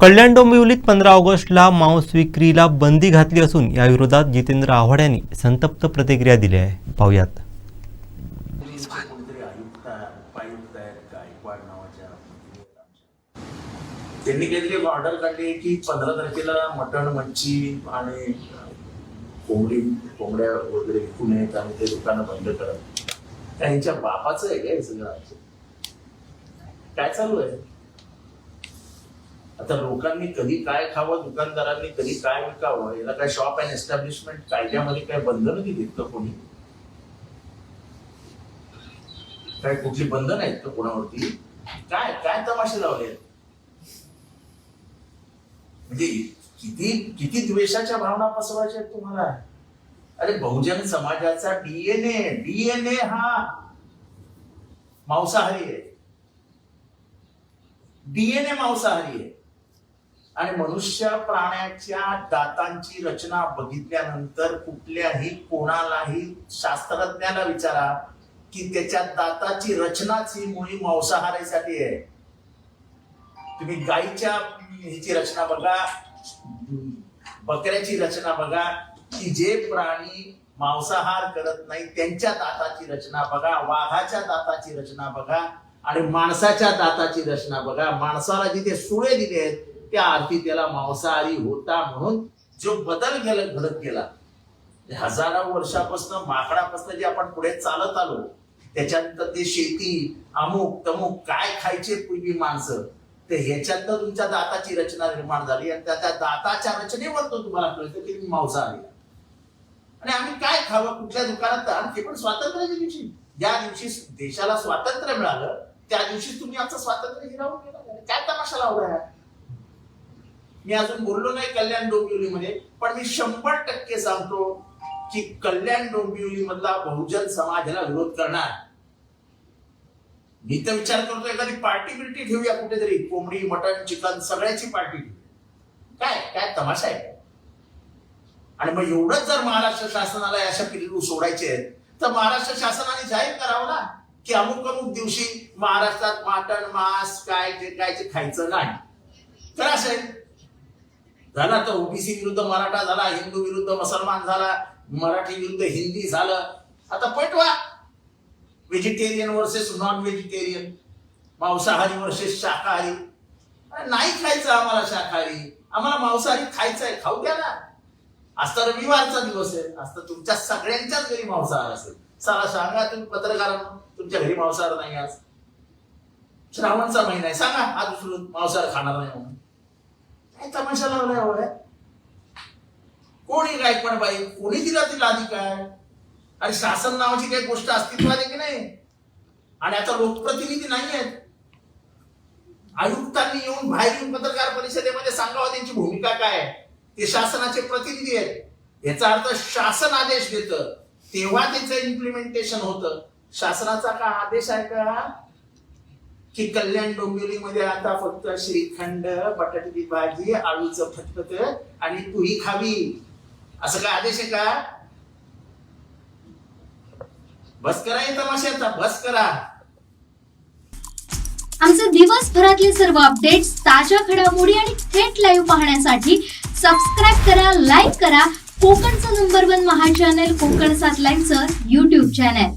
कल्याण डोंबिवलीत पंधरा ऑगस्टला मांस विक्रीला बंदी घातली असून याविरोधात जितेंद्र आव्हाड यांनी संतप्त प्रतिक्रिया दिली आहे. पाहुयात. त्यांनी काहीतरी एक ऑर्डर काढली की पंधरा तारखेला मटण मच्छी आणि कोंबडी कोंबड्या वगैरे विकू नयेत आणि ते दुकानं बंद करत. त्यांच्या बापाचं आहे काय सगळं? काय चालू आहे? आता लोकांनी कधी काय खावं दुकानदारांनी कधी काय विकावं याला काय शॉप अँड एस्टॅब्लिशमेंट कायद्यामध्ये काय बंधन दिलीत का कोणी? काय कुठली बंधन आहेत का कोणावरती? काय काय तमाशे लावले म्हणजे किती किती द्वेषाच्या भावना पसरवायच्या आहेत तुम्हाला? अरे बहुजन समाजाचा डीएनए डीएनए हा मांसाहारी आहे. डीएनए मांसाहारी आहे. आणि मनुष्य प्राण्याच्या दातांची रचना बघितल्यानंतर कुठल्याही कोणालाही शास्त्रज्ञाला विचारा की त्याच्या दाताची रचनाच ही मुळी मांसाहारासाठी आहे. तुम्ही गायीच्या ह्याची रचना बघा बकऱ्याची रचना बघा की जे प्राणी मांसाहार करत नाही त्यांच्या दाताची रचना बघा वाघाच्या दाताची रचना बघा आणि माणसाच्या दाताची रचना बघा. माणसाला जिथे सुळे दिले आहेत त्या अर्थी त्याला मांसाहारी होता म्हणून जो बदल गेला घडत गेला. हजारो वर्षापासून माकडापासून जे आपण पुढे चालत आलो त्याच्यानंतर ते शेती अमुक तमुक काय खायचे पूर्वी माणसं ते ह्याच्यातनं तुमच्या दाताची रचना निर्माण झाली आणि त्या त्या दाताच्या रचनेवर तो तुम्हाला कळतं की मांसाहारी आणि आम्ही काय खावं कुठल्या दुकानात आणि ते पण स्वातंत्र्याच्या दिवशी. ज्या दिवशी देशाला स्वातंत्र्य मिळालं त्या दिवशी तुम्ही आमचं स्वातंत्र्य हिरावून गेलं काय तमाशा लावलाय मी अजून बोललो नाही कल्याण डोंबिवलीमध्ये पण मी शंभर टक्के सांगतो की कल्याण डोंबिवली मधला बहुजन समाजाला विरोध करणार. मी तर विचार करतो एखादी पार्टी बिर्टी ठेवूया कुठेतरी कोंबडी मटण चिकन सगळ्याची पार्टी काय काय तमाशा आहे? आणि मग एवढंच जर महाराष्ट्र शासनाला अशा पिल्लू सोडायचे आहेत तर महाराष्ट्र शासनाने जाहीर करावं ना की अमुक अमुक दिवशी महाराष्ट्रात मटण मांस काय जे काय ते खायचं नाही. तर असेल झाला तर ओबीसी विरुद्ध मराठा झाला हिंदू विरुद्ध मुसलमान झाला मराठी विरुद्ध हिंदी झालं. आता पटवा व्हेजिटेरियन वर्सेस नॉन व्हेजिटेरियन मांसाहारी वर्सेस शाकाहारी. नाही खायचं आम्हाला शाकाहारी. आम्हाला मांसाहारी खायचं आहे खाऊ द्या ना. आज तर रविवारचा दिवस आहे. आज तर तुमच्या सगळ्यांच्याच घरी मांसाहार असेल. चला सांगा तुम्ही पत्रकारांना तुमच्या घरी मांसाहार नाही आज. श्रावणचा महिना आहे. सांगा. आज उचलून मांसाहार खाणार नाही म्हणून. काय तमाशा लावलाय हवंय कोणी गायकवाड बाई कोणी दिला तिला अधिकार? आणि शासन नावाची काही गोष्ट अस्तित्वात आहे की नाही? आणि आता लोकप्रतिनिधी नाही आहेत. आयुक्तांनी येऊन बाहेर येऊन पत्रकार परिषदेमध्ये सांगावं त्यांची भूमिका काय आहे? ते शासनाचे प्रतिनिधी आहेत. याचा अर्थ शासन आदेश देत. तेव्हा त्याचं इम्प्लिमेंटेशन होतं. शासनाचा का आदेश आहे का? की कल्याण डोंबिवलीमध्ये आता फक्त श्रीखंड बटाट्याची भाजी आळूचं फटफट आणि तुही खावी. असं काय आदेश आहे का? बस करा हे तमाशाचा बस करा. आमचे दिवसभरातले सर्व अपडेट्स ताज्या घडामोडी आणि थेट लाईव्ह पाहण्यासाठी सबस्क्राईब करा लाईक करा. कोकणचं नंबर वन महा चॅनल कोकण सात लाईव्हचं युट्यूब चॅनल